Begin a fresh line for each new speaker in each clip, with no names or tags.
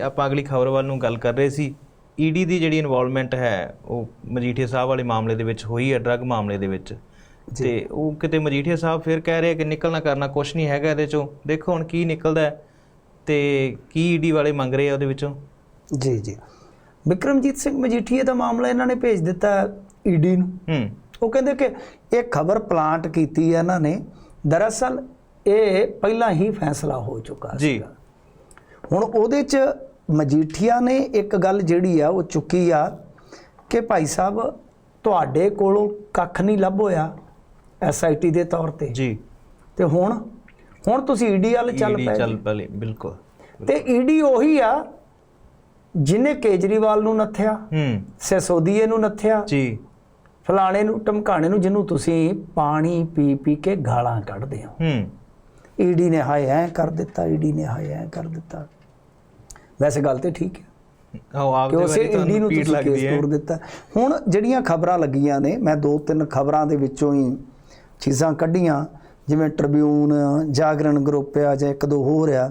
ਆਪਾਂ ਅਗਲੀ ਖਬਰ ਵੱਲ ਨੂੰ ਗੱਲ ਕਰ ਰਹੇ ਸੀ। ਈਡੀ ਦੀ ਜਿਹੜੀ ਇਨਵੋਲਵਮੈਂਟ ਹੈ ਉਹ ਮਜੀਠੀਆ ਸਾਹਿਬ ਵਾਲੇ ਮਾਮਲੇ ਦੇ ਵਿੱਚ ਹੋਈ ਹੈ ਡਰੱਗ ਮਾਮਲੇ ਦੇ ਵਿੱਚ। ਤੇ ਉਹ ਕਿਤੇ ਮਜੀਠੀਆ ਸਾਹਿਬ ਫਿਰ ਕਹਿ ਰਹੇ ਕਿ ਨਿਕਲਣਾ ਕਰਨਾ ਕੁਝ ਨਹੀਂ ਹੈਗਾ ਇਹਦੇ ਚੋਂ। ਦੇਖੋ ਹੁਣ ਕੀ ਨਿਕਲਦਾ ਹੈ ਤੇ ਕੀ ਈਡੀ ਵਾਲੇ ਮੰਗ ਰਹੇ ਆ ਉਹਦੇ ਵਿੱਚੋਂ?
ਜੀ ਜੀ। ਵਿਕਰਮਜੀਤ ਸਿੰਘ ਮਜੀਠੀਏ ਦਾ ਮਾਮਲਾ ਇਹਨਾਂ ਨੇ ਭੇਜ ਦਿੱਤਾ ਈਡੀ ਨੂੰ।
ਹੂੰ।
ਉਹ ਕਹਿੰਦੇ ਕਿ ਇਹ ਖਬਰ ਪਲਾਂਟ ਕੀਤੀ ਹੈ ਇਹਨਾਂ ਨੇ। ਦਰਅਸਲ ਇਹ ਪਹਿਲਾਂ ਹੀ ਫੈਸਲਾ ਹੋ ਚੁੱਕਾ
ਜੀ।
ਸੀਗਾ। ਹੁਣ ਉਹਦੇ ਚ ਮਜੀਠੀਆ ਨੇ ਇੱਕ ਗੱਲ ਜਿਹੜੀ ਆ ਉਹ ਚੁੱਕੀ ਆ ਕਿ ਭਾਈ ਸਾਹਿਬ ਤੁਹਾਡੇ ਕੋਲੋਂ ਕੱਖ ਨਹੀਂ ਲੱਭ ਹੋਇਆ ਐਸਆਈਟੀ ਦੇ ਤੌਰ ਤੇ।
ਜੀ।
ਤੇ ਹੁਣ ਹੁਣ ਤੁਸੀਂ ਈਡੀ ਵੱਲ ਚੱਲ
ਈਡੀ
ਪਏ
ਚੱਲ ਪਲੇ ਬਿਲਕੁਲ।
ਤੇ ਈਡੀ ਉਹੀ ਆ ਜਿਹਨੇ ਕੇਜਰੀਵਾਲ ਨੂੰ ਨੱਥਿਆ
ਹੂੰ।
ਸਿਸੋਦੀਏ ਨੂੰ ਨੱਥਿਆ
ਜੀ।
ਫਲਾਣੇ ਨੂੰ ਟਮਕਾਣੇ ਨੂੰ ਜਿਹਨੂੰ ਤੁਸੀਂ ਪਾਣੀ ਪੀ ਪੀ ਕੇ ਗਾਲਾਂ ਕੱਢਦੇ ਹੋ।
ਹੂੰ।
ਈਡੀ ਨੇ ਹਾਏ ਐ ਕਰ ਦਿੱਤਾ ਈਡੀ ਨੇ ਹਾਏ ਐ ਕਰ ਦਿੱਤਾ। ਵੈਸੇ ਗੱਲ ਤੇ ਠੀਕ ਹੈ।
ਆਓ ਆਪ
ਕਿ
ਦੇ
ਉਸੇ
ਤੁਹਾਨੂੰ
ਨੂੰ
ਪੀੜ ਲੱਗਦੀ ਹੈ।
ਤੋੜ ਦਿੱਤਾ। ਹੁਣ ਜਿਹੜੀਆਂ ਖਬਰਾਂ ਲੱਗੀਆਂ ਨੇ ਮੈਂ ਦੋ ਤਿੰਨ ਖਬਰਾਂ ਦੇ ਵਿੱਚੋਂ ਹੀ ਚੀਜ਼ਾਂ ਕੱਢੀਆਂ ਜਿਵੇਂ ਟ੍ਰਿਬਿਊਨ ਜਾਗਰਣ ਗਰੁੱਪ ਆ ਜਾਂ ਇੱਕ ਦੋ ਹੋਰ ਆ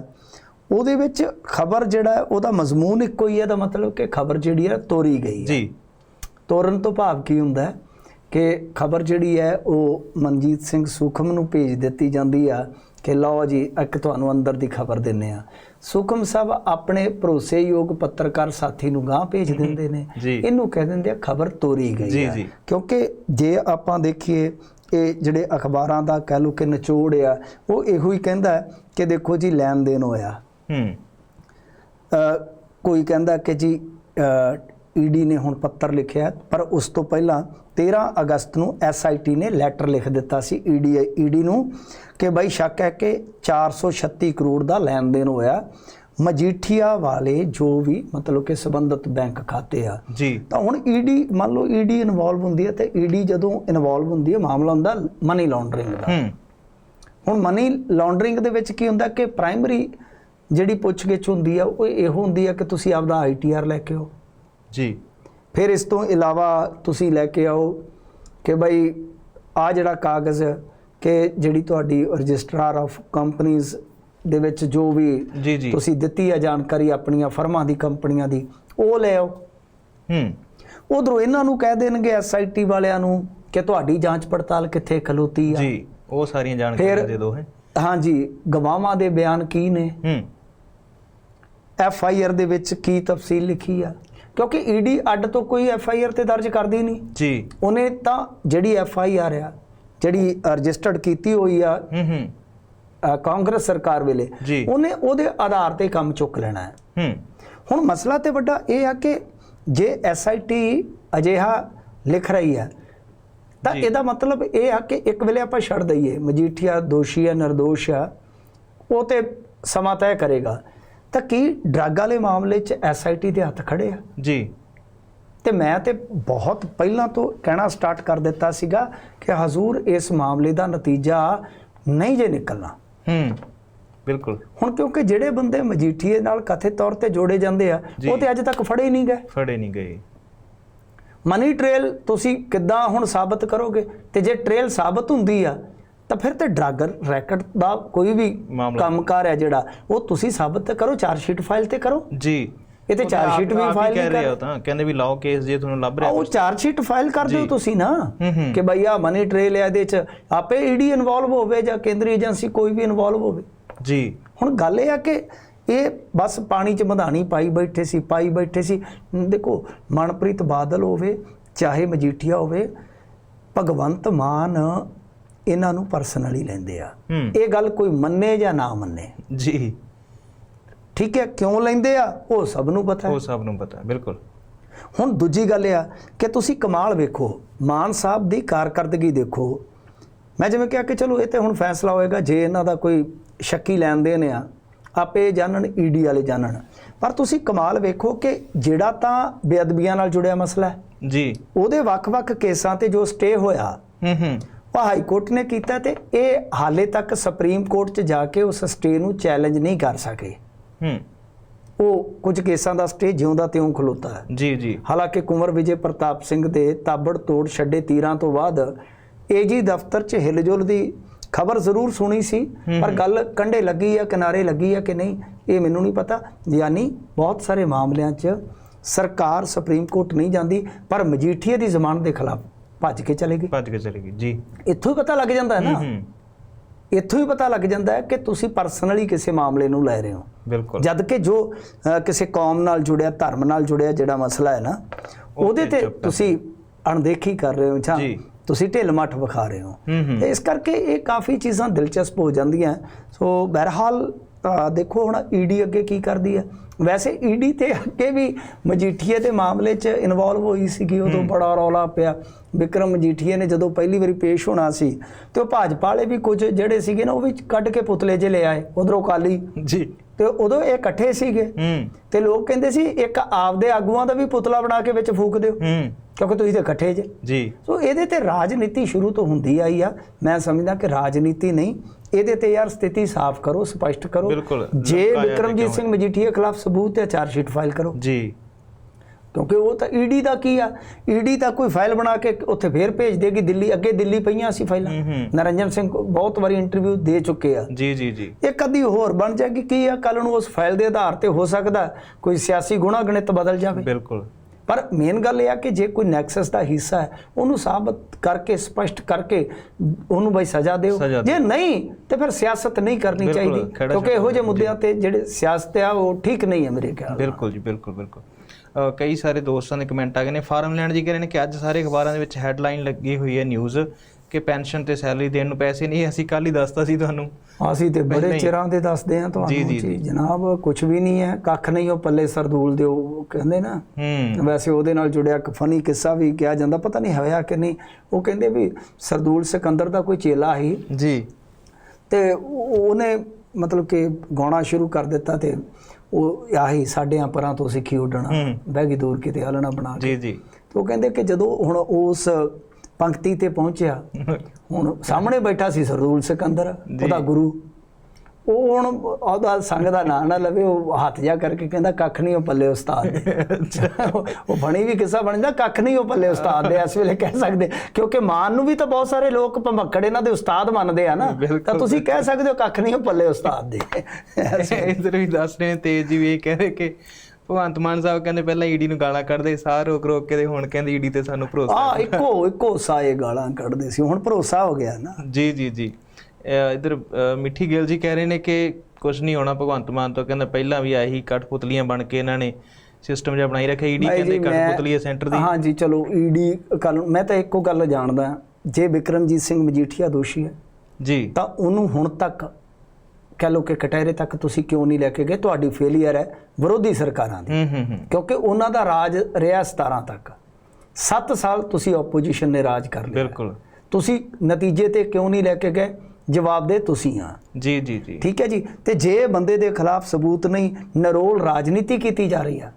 ਉਹਦੇ ਵਿੱਚ ਖਬਰ ਜਿਹੜਾ ਉਹਦਾ ਮਜ਼ਮੂਨ ਇੱਕੋ ਹੀ ਹੈ ਦਾ ਮਤਲਬ ਕਿ ਖਬਰ ਜਿਹੜੀ ਹੈ ਤੋਰੀ ਗਈ ਹੈ।
ਜੀ।
ਤੋਰਨ ਤੋਂ ਭਾਵ ਕੀ ਹੁੰਦਾ ਹੈ? ਕਿ ਖਬਰ ਜਿਹੜੀ ਹੈ ਉਹ ਮਨਜੀਤ ਸਿੰਘ ਸੁਖਮ ਨੂੰ ਭੇਜ ਦਿੱਤੀ ਜਾਂਦੀ ਆ ਕਿ ਲਓ ਜੀ ਇੱਕ ਤੁਹਾਨੂੰ ਅੰਦਰ ਦੀ ਖਬਰ ਦਿੰਨੇ ਆ। ਸੁਖਮ ਸਾਹਿਬ ਆਪਣੇ ਭਰੋਸੇਯੋਗ ਪੱਤਰਕਾਰ ਸਾਥੀ ਨੂੰ ਗਾਂ ਭੇਜ ਦਿੰਦੇ ਨੇ। ਇਹਨੂੰ ਕਹਿ ਦਿੰਦੇ ਆ ਖਬਰ ਤੋਰੀ ਗਈ ਆ। ਕਿਉਂਕਿ ਜੇ ਆਪਾਂ ਦੇਖੀਏ ਇਹ ਜਿਹੜੇ ਅਖਬਾਰਾਂ ਦਾ ਕਹਿ ਲਓ ਕਿ ਨਿਚੋੜ ਆ ਉਹ ਇਹੋ ਹੀ ਕਹਿੰਦਾ ਕਿ ਦੇਖੋ ਜੀ ਲੈਣ ਦੇਣ ਹੋਇਆ।
ਹੂੰ।
ਕੋਈ ਕਹਿੰਦਾ ਕਿ ਜੀ ਈਡੀ ਨੇ ਹੁਣ ਪੱਤਰ ਲਿਖਿਆ ਪਰ ਉਸ ਤੋਂ ਪਹਿਲਾਂ 13 ਅਗਸਤ ਨੂੰ ਐਸਆਈਟੀ ਨੇ ਲੈਟਰ ਲਿਖ ਦਿੱਤਾ ਸੀ ਈਡੀ ਈਡੀ ਨੂੰ ਕਿ ਬਈ ਸ਼ੱਕ ਹੈ ਕਿ 436 ਕਰੋੜ ਦਾ ਲੈਣ ਦੇਣ ਹੋਇਆ। ਮਜੀਠੀਆ ਵਾਲੇ ਜੋ ਵੀ ਮਤਲਬ ਕਿ ਸੰਬੰਧਿਤ ਬੈਂਕ ਖਾਤੇ ਆ
ਜੀ।
ਤਾਂ ਹੁਣ ਈਡੀ ਮੰਨ ਲਓ ਈਡੀ ਇਨਵੋਲਵ ਹੁੰਦੀ ਹੈ ਤੇ ਈਡੀ ਜਦੋਂ ਇਨਵੋਲਵ ਹੁੰਦੀ ਹੈ ਮਾਮਲਾ ਹੁੰਦਾ ਮਨੀ ਲਾਂਡਰਿੰਗ ਦਾ। ਹੁਣ ਮਨੀ ਲਾਂਡਰਿੰਗ ਦੇ ਵਿੱਚ ਕੀ ਹੁੰਦਾ ਕਿ ਪ੍ਰਾਇਮਰੀ ਜਿਹੜੀ ਪੁੱਛਗਿੱਛ ਹੁੰਦੀ ਆ ਉਹ ਇਹੋ ਹੁੰਦੀ ਆ ਕਿ ਤੁਸੀਂ ਆਪਦਾ ਆਈਟੀਆਰ ਲੈ ਕੇ ਆਓ।
ਜੀ।
ਫਿਰ ਇਸ ਤੋਂ ਇਲਾਵਾ ਤੁਸੀਂ ਲੈ ਕੇ ਆਓ ਕਿ ਭਾਈ ਆ ਜਿਹੜਾ ਕਾਗਜ਼ ਕਿ ਜਿਹੜੀ ਤੁਹਾਡੀ ਰਜਿਸਟਰਾਰ ਆਫ ਕੰਪਨੀਆਂ ਦੇ ਵਿੱਚ ਜੋ ਵੀ ਤੁਸੀਂ ਦਿੱਤੀ ਆ ਜਾਣਕਾਰੀ ਆਪਣੀਆਂ ਫਰਮਾਂ ਦੀ ਕੰਪਨੀਆਂ ਦੀ ਉਹ ਲੈ ਆਓ।
ਹੂੰ।
ਉਧਰੋਂ ਇਹਨਾਂ ਨੂੰ ਕਹਿ ਦੇਣਗੇ ਐਸਆਈਟੀ ਵਾਲਿਆਂ ਨੂੰ ਕਿ ਤੁਹਾਡੀ ਜਾਂਚ ਪੜਤਾਲ ਕਿੱਥੇ ਖਲੋਤੀ ਆ।
ਜੀ ਉਹ ਸਾਰੀਆਂ ਜਾਣਕਾਰੀਆਂ ਦੇ ਦਿਓ ਹੈ।
ਹਾਂਜੀ ਗਵਾਹਾਂ ਦੇ ਬਿਆਨ ਕੀ ਨੇ?
ਹੂੰ।
ਐਫ ਆਈ ਆਰ ਦੇ ਵਿੱਚ ਕੀ ਤਫਸੀਲ ਲਿਖੀ ਆ? ਕਿਉਂਕਿ ਈਡੀ ਅੱਡ ਤੋਂ ਕੋਈ ਐਫ ਆਈ ਆਰ ਤੇ ਦਰਜ ਕਰਦੀ ਨਹੀਂ।
ਜੀ।
ਉਹਨੇ ਤਾਂ ਜਿਹੜੀ ਐਫ ਆਈ ਆਰ ਆ ਜਿਹੜੀ ਰਜਿਸਟਰਡ ਕੀਤੀ ਹੋਈ ਆ
ਹੂੰ ਹੂੰ।
ਕਾਂਗਰਸ ਸਰਕਾਰ ਵੇਲੇ। ਉਹਨੇ ਉਹਦੇ ਆਧਾਰ ਤੇ ਕੰਮ ਚੁੱਕ ਲੈਣਾ ਹੈ।
ਹੂੰ।
ਹੁਣ ਮਸਲਾ ਤੇ ਵੱਡਾ ਇਹ ਆ ਕਿ ਜੇ ਐਸ ਆਈ ਟੀ ਅਜਿਹਾ ਲਿਖ ਰਹੀ ਹੈ ਤਾਂ। ਇਹਦਾ ਮਤਲਬ ਇਹ ਆ ਕਿ ਇੱਕ ਵੇਲੇ ਆਪਾਂ ਛੱਡ ਦਈਏ। ਮਜੀਠੀਆ ਦੋਸ਼ੀ ਆ ਨਿਰਦੋਸ਼ ਆ ਉਹ ਤੇ ਸਮਾਂ ਤੈਅ ਕਰੇਗਾ। ਤਾਂ ਕੀ ਡਰੱਗ ਵਾਲੇ ਮਾਮਲੇ 'ਚ ਐਸ ਆਈ ਟੀ ਦੇ ਹੱਥ ਖੜੇ ਆ?
ਜੀ।
ਤੇ ਮੈਂ ਤੇ ਬਹੁਤ ਪਹਿਲਾਂ ਤੋਂ ਕਹਿਣਾ ਸਟਾਰਟ ਕਰ ਦਿੱਤਾ ਸੀਗਾ ਕਿ ਹਜ਼ੂਰ ਇਸ ਮਾਮਲੇ ਦਾ ਨਤੀਜਾ ਨਹੀਂ ਜੇ ਨਿਕਲਣਾ।
ਹੂੰ ਬਿਲਕੁਲ।
ਹੁਣ ਕਿਉਂਕਿ ਜਿਹੜੇ ਬੰਦੇ ਮਜੀਠੀਏ ਨਾਲ ਕਥਿਤ ਤੌਰ ਤੇ ਜੋੜੇ ਜਾਂਦੇ ਆ। ਉਹ ਤੇ ਅੱਜ ਤੱਕ ਫੜੇ ਨਹੀਂ ਗਏ।
ਫੜੇ ਨਹੀਂ ਗਏ।
ਮਨੀ ਟ੍ਰੇਲ ਤੁਸੀਂ ਕਿੱਦਾਂ ਹੁਣ ਸਾਬਤ ਕਰੋਗੇ? ਤੇ ਜੇ ਟ੍ਰੇਲ ਸਾਬਤ ਹੁੰਦੀ ਆ ਤਾਂ ਫਿਰ ਤੇ ਡਰੱਗ ਰੈਕਟ ਦਾ ਕੋਈ ਵੀ
ਮਾਮਲਾ।
ਕੰਮਕਾਰ ਹੈ ਜਿਹੜਾ ਉਹ ਤੁਸੀਂ ਸਾਬਤ ਕਰੋ ਚਾਰਜ ਸ਼ੀਟ ਫਾਈਲ ਤੇ ਕਰੋ।
ਜੀ।
ਇਹ ਤੇ
ਆਪ-
sheet ਵੀ
ਕਹਿ
ਨਹੀਂ
ਰਹੇ
ਕਰ-
ਹੋ ਤਾਂ। ਕਹਿੰਦੇ ਵੀ ਲਾਓ ਕੇਸ ਜੇ ਤੁਹਾਨੂੰ ਲੱਭ
ਆ
ਰਿਹਾ
ਉਹ ਚਾਰਜ ਸ਼ੀਟ ਫਾਈਲ ਕਰ ਦਿਓ। ਤੁਸੀਂ ਨਾ। ਕਿ ਭਈਆ ਮਨੀ ਟ੍ਰੇਲ ਹੈ ਇਹਦੇ ਚ। ਆਪੇ ਈਡੀ ਇਨਵੋਲਵ ਹੋਵੇ ਜਾਂ ਕੇਂਦਰੀ ਏਜੰਸੀ ਕੋਈ ਵੀ ਇਨਵੋਲਵ ਹੋਵੇ।
ਜੀ।
ਹੁਣ ਗੱਲ ਇਹ ਆ ਕਿ ਇਹ ਬਸ ਪਾਣੀ 'ਚ ਮਧਾਣੀ ਪਾਈ ਬੈਠੇ ਸੀ ਪਾਈ ਬੈਠੇ ਸੀ। ਦੇਖੋ ਮਨਪ੍ਰੀਤ ਬਾਦਲ ਹੋਵੇ ਚਾਹੇ ਮਜੀਠੀਆ ਹੋਵੇ ਭਗਵੰਤ ਮਾਨ ਇਹਨਾਂ ਨੂੰ ਪਰਸਨਲੀ ਲੈਂਦੇ ਆ। ਇਹ ਗੱਲ ਕੋਈ ਮੰਨੇ ਜਾਂ ਨਾ ਮੰਨੇ?
ਜੀ।
ਠੀਕ ਹੈ ਕਿਉਂ ਲੈਂਦੇ ਆ? ਉਹ ਸਭ ਨੂੰ ਪਤਾ ਹੈ।
ਉਹ ਸਭ ਨੂੰ ਪਤਾ ਹੈ, ਬਿਲਕੁਲ।
ਹੁਣ ਦੂਜੀ ਗੱਲ ਇਹ ਆ ਕਿ ਤੁਸੀਂ ਕਮਾਲ ਵੇਖੋ ਮਾਨ ਸਾਹਿਬ ਦੀ ਕਾਰਕਰਦਗੀ ਦੇਖੋ। ਮੈਂ ਜਿਵੇਂ ਕਿਹਾ ਕਿ ਚਲੋ ਇਹ ਤੇ ਹੁਣ ਫੈਸਲਾ ਹੋਏਗਾ ਜੇ ਇਹਨਾਂ ਦਾ ਕੋਈ ਸ਼ੱਕੀ ਲੈਣ ਦੇਣ ਆ ਆਪੇ ਜਾਣਨ ਈਡੀ ਵਾਲੇ ਜਾਣਨ। ਪਰ ਤੁਸੀਂ ਕਮਾਲ ਵੇਖੋ ਕਿ ਜਿਹੜਾ ਤਾਂ ਬੇਅਦਬੀਆਂ ਨਾਲ ਜੁੜਿਆ ਮਸਲਾ ਹੈ।
ਜੀ।
ਉਹਦੇ ਵੱਖ-ਵੱਖ ਕੇਸਾਂ ਤੇ ਜੋ ਸਟੇ ਹੋਇਆ
ਹੂੰ ਹੂੰ।
ਉਹ ਹਾਈ ਕੋਰਟ ਨੇ ਕੀਤਾ ਤੇ ਇਹ ਹਾਲੇ ਤੱਕ ਸੁਪਰੀਮ ਕੋਰਟ 'ਚ ਜਾ ਕੇ ਉਸ ਸਟੇ ਨੂੰ ਚੈਲੰਜ ਨਹੀਂ ਕਰ ਸਕੇ।
ਹੂੰ।
ਉਹ ਕੁਝ ਕੇਸਾਂ ਦਾ ਸਟੇ ਜਿਉਂਦਾ ਤਿਉਂ ਖਲੋਤਾ। ਹੈ
ਜੀ ਜੀ।
ਹਾਲਾਂਕਿ ਕੁੰਵਰ ਵਿਜੇ ਪ੍ਰਤਾਪ ਸਿੰਘ ਦੇ ਤਾਬੜ ਤੋੜ ਛੱਡੇ ਤੀਰਾਂ ਤੋਂ ਬਾਅਦ ਏਜੀ ਦਫ਼ਤਰ 'ਚ ਹਿਲਜੁਲ ਦੀ ਖਬਰ ਜ਼ਰੂਰ ਸੁਣੀ ਸੀ ਪਰ ਗੱਲ ਕੰਡੇ ਲੱਗੀ ਆ ਕਿਨਾਰੇ ਲੱਗੀ ਆ ਕਿ ਨਹੀਂ ਇਹ ਮੈਨੂੰ ਨਹੀਂ ਪਤਾ। ਯਾਨੀ ਬਹੁਤ ਸਾਰੇ ਮਾਮਲਿਆਂ 'ਚ ਸਰਕਾਰ ਸੁਪਰੀਮ ਕੋਰਟ ਨਹੀਂ ਜਾਂਦੀ ਪਰ ਮਜੀਠੀਏ ਦੀ ਜ਼ਮਾਨਤ ਦੇ ਖਿਲਾਫ ਭੱਜ ਕੇ ਚਲੇ ਗਈ
ਭੱਜ ਕੇ ਚਲੇ ਗਈ ਜੀ।
ਇੱਥੋਂ ਹੀ ਪਤਾ ਲੱਗ ਜਾਂਦਾ ਹੈ ਨਾ? ਇੱਥੋਂ ਹੀ ਪਤਾ ਲੱਗ ਜਾਂਦਾ ਹੈ ਕਿ ਤੁਸੀਂ ਪਰਸਨਲੀ ਕਿਸੇ ਮਾਮਲੇ ਨੂੰ ਲੈ ਰਹੇ ਹੋ।
ਬਿਲਕੁਲ।
ਜਦ ਕਿ ਜੋ ਕਿਸੇ ਕੌਮ ਨਾਲ ਜੁੜਿਆ ਧਰਮ ਨਾਲ ਜੁੜਿਆ ਜਿਹੜਾ ਮਸਲਾ ਹੈ ਨਾ ਉਹਦੇ ਤੇ। ਤੁਸੀਂ ਅਣਦੇਖੀ ਕਰ ਰਹੇ ਹੋ ਜਾਂ। ਤੁਸੀਂ ਢਿੱਲ ਮੱਠ ਵਿਖਾ ਰਹੇ ਹੋ। ਇਸ ਕਰਕੇ ਇਹ ਕਾਫੀ ਚੀਜ਼ਾਂ ਦਿਲਚਸਪ ਹੋ ਜਾਂਦੀਆਂ ਸੋ ਬਹਰਹਾਲ ਦੇਖੋ ਹੁਣ ਈਡੀ ਅੱਗੇ ਕੀ ਕਰਦੀ ਹੈ। ਵੈਸੇ ਈਡੀ ਤੇ ਅੱਗੇ ਵੀ ਮਜੀਠੀਏ ਦੇ ਮਾਮਲੇ 'ਚ ਇਨਵੋਲਵ ਹੋਈ ਸੀਗੀ ਉਦੋਂ ਬੜਾ ਰੌਲਾ ਪਿਆ। ਵਿਕਰਮ ਮਜੀਠੀਏ ਨੇ ਜਦੋਂ ਪਹਿਲੀ ਵਾਰੀ ਪੇਸ਼ ਹੋਣਾ ਸੀ ਤੇ ਉਹ ਭਾਜਪਾ ਵਾਲੇ ਵੀ ਕੁਝ ਜਿਹੜੇ ਸੀਗੇ ਨਾ ਉਹ ਵੀ ਕੱਢ ਕੇ ਪੁਤਲੇ 'ਚ ਲੈ ਆਏ। ਉਧਰੋਂ ਕਾਲੀ
ਜੀ।
ਤੇ ਉਦੋਂ ਇਹ ਇਕੱਠੇ ਸੀਗੇ।
ਹੂੰ।
ਤੇ ਲੋਕ ਕਹਿੰਦੇ ਸੀ ਇੱਕ ਆਪਦੇ ਆਗੂਆਂ ਦਾ ਵੀ ਪੁਤਲਾ ਬਣਾ ਕੇ ਵਿੱਚ ਫੂਕ ਦਿਓ।
ਹੂੰ।
ਕਿਉਂਕਿ ਤੁਸੀਂ ਤਾਂ ਇਕੱਠੇ ਜੇ।
ਜੀ।
ਸੋ ਇਹਦੇ ਤੇ ਰਾਜਨੀਤੀ ਸ਼ੁਰੂ ਤੋਂ ਹੁੰਦੀ ਆਈ ਆ। ਮੈਂ ਸਮਝਦਾ ਕਿ ਰਾਜਨੀਤੀ ਨਹੀਂ ਇਹਦੇ ਤੇ ਯਾਰ ਸਥਿਤੀ ਸਾਫ਼ ਕਰੋ ਸਪਸ਼ਟ ਕਰੋ। ਜੇ
ਤੇ
ਵਿਕਰਮਜੀਤ ਸਿੰਘ ਮਜੀਠੀਆ ਖਿਲਾਫ ਸਬੂਤ ਹੈ ਚਾਰਜ ਸ਼ੀਟ ਫਾਈਲ ਕਰੋ।
ਜੀ।
ਕਿਉਂਕਿ ਉਹ ਤਾਂ ਈਡੀ ਦਾ ਕੀ ਆ? ਈਡੀ ਤਾਂ ਕੋਈ ਫਾਈਲ ਬਣਾ ਕੇ ਉੱਥੇ ਫੇਰ ਭੇਜ ਦੇਗੀ ਦਿੱਲੀ ਅੱਗੇ ਦਿੱਲੀ ਪਈਆਂ ਸੀ ਫਾਈਲਾਂ। ਨਰਿੰਜਨ ਸਿੰਘ ਬਹੁਤ ਵਾਰੀ ਇੰਟਰਵਿਊ ਦੇ ਚੁੱਕੇ ਆ।
ਜੀ ਜੀ ਜੀ।
ਇਹ ਕਦੀ ਹੋਰ ਬਣ ਜਾਏਗੀ ਕੀ ਆ? ਕੱਲ ਨੂੰ ਉਸ ਫਾਈਲ ਦੇ ਆਧਾਰ ਤੇ ਹੋ ਸਕਦਾ ਕੋਈ ਸਿਆਸੀ ਗੁਣਾ ਗਣਿਤ ਬਦਲ ਜਾਵੇ।
ਬਿਲਕੁਲ।
ਪਰ ਮੇਨ ਗੱਲ ਇਹ ਆ ਕਿ ਜੇ ਕੋਈ ਨੈਕਸਸ ਦਾ ਹਿੱਸਾ ਹੈ ਉਹਨੂੰ ਸਾਬਤ ਕਰਕੇ ਸਪਸ਼ਟ ਕਰਕੇ ਉਹਨੂੰ ਬਈ ਸਜ਼ਾ ਦਿਓ। ਜੇ ਨਹੀਂ ਤੇ ਫਿਰ ਸਿਆਸਤ ਨਹੀਂ ਕਰਨੀ ਚਾਹੀਦੀ। ਕਿਉਂਕਿ ਇਹੋ ਜਿਹੇ ਮੁੱਦਿਆਂ ਤੇ ਜਿਹੜੇ ਸਿਆਸਤ ਆ ਉਹ ਠੀਕ ਨਹੀਂ ਹੈ ਮੇਰੇ ਖਿਆਲ।
ਬਿਲਕੁਲ ਜੀ ਬਿਲਕੁਲ ਬਿਲਕੁਲ। ਕਈ ਸਾਰੇ ਦੋਸਤਾਂ ਦੇ ਕਮੈਂਟ ਆ ਗਏ ਨੇ। ਫਾਰਮ ਲੈਣ ਜੀ ਕਹਿ ਰਹੇ ਨੇ ਕਿ ਅੱਜ ਸਾਰੇ ਅਖਬਾਰਾਂ ਦੇ ਵਿੱਚ ਹੈਡਲਾਈਨ ਲੱਗੀ ਹੋਈ ਹੈ ਨਿਊਜ਼ ਕਿ ਪੈਨਸ਼ਨ ਤੇ ਸੈਲਰੀ ਦੇਣ ਨੂੰ ਪੈਸੇ ਨਹੀਂ ਅਸੀਂ ਕੱਲ ਹੀ ਦੱਸਤਾ ਸੀ ਤੁਹਾਨੂੰ।
ਅਸੀਂ ਤੇ ਬੜੇ। ਚਿਰਾਂ ਦੇ ਦੱਸਦੇ ਆ ਤੁਹਾਨੂੰ
ਜੀ।
ਜਨਾਬ ਕੁਝ ਵੀ ਨਹੀਂ ਹੈ। ਕੱਖ ਨਹੀਂ ਉਹ ਪੱਲੇ ਸਰਦੂਲ ਦਿਓ ਉਹ ਕਹਿੰਦੇ ਨਾ।
ਹੂੰ।
ਵੈਸੇ ਉਹਦੇ ਨਾਲ ਜੁੜਿਆ ਇੱਕ ਫਨੀ ਕਿੱਸਾ ਵੀ ਕਿਹਾ ਜਾਂਦਾ ਪਤਾ ਨਹੀਂ ਹੋਇਆ ਕਿ ਨਹੀਂ। ਉਹ ਕਹਿੰਦੇ ਵੀ ਸਰਦੂਲ ਸਿਕੰਦਰ ਦਾ ਕੋਈ ਚੇਲਾ ਸੀ।
ਜੀ।
ਤੇ ਉਹ- ਉਹਨੇ ਮਤਲਬ ਕਿ ਗਾਉਣਾ ਸ਼ੁਰੂ ਕਰ ਦਿੱਤਾ ਤੇ ਉਹ ਆਹੀ ਸਾਡਿਆਂ ਪਰਾਂ ਤੋਂ ਸਿੱਖੀ ਉੱਡਣਾ। ਬਹਿ ਗਈ ਦੂਰ ਕਿਤੇ ਹਲਣਾ ਬਣਾ ਕੇ
ਜੀ ਜੀ
ਤੇ ਉਹ ਕਹਿੰਦੇ ਕਿ ਜਦੋਂ ਹੁਣ ਉਸ ਪੰਕਤੀ ਤੇ ਪਹੁੰਚਿਆ ਹੁਣ ਸਾਹਮਣੇ ਬੈਠਾ ਸੀ ਸਰਦੂਲ ਸਿਕੰਦਰ। ਉਹਦਾ ਗੁਰੂ ਉਹ ਹੁਣ ਉਹਦਾ ਸੰਗ ਦਾ ਨਾਂ ਨਾ ਲਵੇ ਉਹ ਹੱਥ ਜਾ ਕਰਕੇ ਕਹਿੰਦਾ ਕੱਖ ਨਹੀਂ ਉਹ ਪੱਲੇ ਉਸਤਾਦ ਉਹ ਬਣੀ ਵੀ ਕਿੱਸਾ ਬਣਦਾ ਕੱਖ ਨਹੀਂ ਉਹ ਪੱਲੇ ਉਸਤਾਦ ਦੇ ਇਸ ਵੇਲੇ ਕਹਿ ਸਕਦੇ। ਕਿਉਂਕਿ ਮਾਨ ਨੂੰ ਵੀ ਤਾਂ ਬਹੁਤ ਸਾਰੇ ਲੋਕ ਭਮੱਕੜ ਇਹਨਾਂ ਦੇ ਉਸਤਾਦ ਮੰਨਦੇ ਆ ਨਾ। ਤਾਂ ਤੁਸੀਂ ਕਹਿ ਸਕਦੇ ਹੋ ਕੱਖ ਨਹੀਂ ਉਹ ਪੱਲੇ ਉਸਤਾਦ ਦੇ।
ਇਧਰ ਵੀ ਦੱਸ ਰਹੇ ਤੇਜ ਜੀ ਵੀ ਇਹ ਕਹਿ ਰਹੇ ਕਿ ਭਗਵੰਤ ਮਾਨ ਸਾਹਿਬ ਕਹਿੰਦੇ ਪਹਿਲਾਂ ਈਡੀ ਨੂੰ ਗਾਲਾਂ ਕੱਢਦੇ ਸਾਰ ਰੋਕ ਰੋਕ ਕੇ ਤੇ ਹੁਣ ਕਹਿੰਦੇ ਈਡੀ ਤੇ ਸਾਨੂੰ ਭਰੋਸਾ
ਆ ਇੱਕੋ ਇੱਕੋ ਸਾਏ ਗਾਲਾਂ ਕੱਢਦੇ ਸੀ ਹੁਣ ਭਰੋਸਾ ਹੋ ਗਿਆ ਨਾ।
ਜੀ ਜੀ ਜੀ। ਇੱਧਰ ਮਿੱਠੀ ਗਿੱਲ ਜੀ ਕਹਿ ਰਹੇ ਨੇ ਕਿ ਕੁਝ ਨਹੀਂ ਹੋਣਾ ਭਗਵੰਤ ਮਾਨ ਤੋਂ ਕਹਿੰਦਾ ਪਹਿਲਾਂ ਵੀ ਆਹੀ ਕਠਪੁਤਲੀਆਂ ਬਣ ਕੇ ਇਹਨਾਂ ਨੇ ਸਿਸਟਮ ਜਿਹਾ ਬਣਾਈ ਰੱਖਿਆ। ਈਡੀ ਕਹਿੰਦੇ ਕਠਪੁਤਲੀ ਸੈਂਟਰ ਦੀ।
ਹਾਂ ਜੀ ਚਲੋ ਈਡੀ ਕੱਲ ਮੈਂ ਤਾਂ ਇੱਕੋ ਗੱਲ ਜਾਣਦਾ ਜੇ ਵਿਕਰਮਜੀਤ ਸਿੰਘ ਮਜੀਠੀਆ ਦੋਸ਼ੀ ਹੈ
ਜੀ।
ਤਾਂ ਉਹਨੂੰ ਹੁਣ ਤੱਕ ਕਹਿ ਲੋ ਕਿ ਕਟਹਿਰੇ ਤੱਕ ਤੁਸੀਂ ਕਿਉਂ ਨਹੀਂ ਲੈ ਕੇ ਗਏ? ਤੁਹਾਡੀ ਫੇਲਿਅਰ ਹੈ ਵਿਰੋਧੀ ਸਰਕਾਰਾਂ ਦੀ। ਕਿਉਂਕਿ ਉਹਨਾਂ ਦਾ ਰਾਜ ਰਿਹਾ 17 ਤੱਕ। 7 ਸਾਲ ਤੁਸੀਂ ਆਪੋਜੀਸ਼ਨ ਨੇ ਰਾਜ ਕਰ ਲਿਆ।
ਬਿਲਕੁਲ।
ਤੁਸੀਂ ਨਤੀਜੇ ਤੇ ਕਿਉਂ ਨਹੀਂ ਲੈ ਕੇ ਗਏ? ਜਵਾਬ ਦੇ ਤੁਸੀਂ ਆ
ਜੀ ਜੀ ਜੀ।
ਠੀਕ ਹੈ ਜੀ? ਤੇ ਜੇ ਬੰਦੇ ਦੇ ਖਿਲਾਫ ਸਬੂਤ ਨਹੀਂ ਨਰੋਲ ਰਾਜਨੀਤੀ ਕੀਤੀ ਜਾ ਰਹੀ ਆ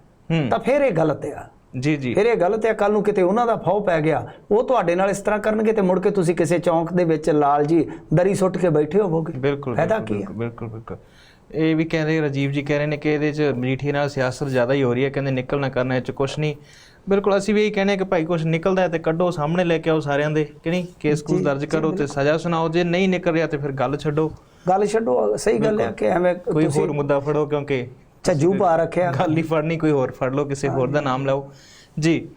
ਤਾਂ ਫਿਰ ਇਹ ਗਲਤ ਆ।
ਜੀ ਜੀ।
ਫਿਰ ਇਹ ਗਲਤ ਹੈ ਕੱਲ ਨੂੰ ਕਿਤੇ ਉਹਨਾਂ ਦਾ ਫਾਉ ਪੈ ਗਿਆ ਉਹ ਤੁਹਾਡੇ ਨਾਲ ਇਸ ਤਰ੍ਹਾਂ ਕਰਨਗੇ ਤੇ ਮੁੜ ਕੇ ਤੁਸੀਂ ਕਿਸੇ ਚੌਂਕ ਦੇ ਵਿੱਚ ਲਾਲ ਜੀ ਦਰੀ ਸੁੱਟ ਕੇ ਬੈਠੇ ਹੋਵੋਗੇ।
ਬਿਲਕੁਲ
ਫਾਇਦਾ ਕੀ ਹੈ
ਬਿਲਕੁਲ ਬਿਲਕੁਲ। ਇਹ ਵੀ ਕਹਿੰਦੇ ਰਾਜੀਵ ਜੀ ਕਹਿ ਰਹੇ ਨੇ ਕਿ ਇਹਦੇ ਚ ਮਜੀਠੀਏ ਨਾਲ ਸਿਆਸਤ ਜ਼ਿਆਦਾ ਹੀ ਹੋ ਰਹੀ ਹੈ ਕਹਿੰਦੇ ਨਿਕਲਣਾ ਕਰਨਾ ਇਹ ਚ ਕੁਝ ਨਹੀਂ। ਬਿਲਕੁਲ ਅਸੀਂ ਵੀ ਇਹ ਕਹਿੰਦੇ ਕਿ ਭਾਈ ਕੁਝ ਨਿਕਲਦਾ ਹੈ ਤੇ ਕੱਢੋ ਸਾਹਮਣੇ ਲੈ ਕੇ ਆਓ ਸਾਰਿਆਂ ਦੇ ਕਿ ਨਹੀਂ? ਕੇਸ ਕੂਸ ਦਰਜ ਕਰੋ ਤੇ ਸਜ਼ਾ ਸੁਣਾਓ ਜੇ ਨਹੀਂ ਨਿਕਲ ਰਿਹਾ ਤੇ ਫਿਰ ਗੱਲ ਛੱਡੋ।
ਗੱਲ ਛੱਡੋ ਸਹੀ ਗੱਲ ਹੈ ਕਿ ਐਵੇਂ
ਕੋਈ ਹੋਰ ਮੁੱਦਾ ਫੜੋ ਕਿਉਂਕਿ
ਝੱਜੂ ਪਾ ਰੱਖਿਆ।
ਗੱਲ ਨਹੀਂ ਫੜਨੀ ਕੋਈ ਹੋਰ ਫੜ ਲਓ ਕਿਸੇ ਹੋਰ ਦਾ ਨਾਮ ਲਓ। ਜੀ।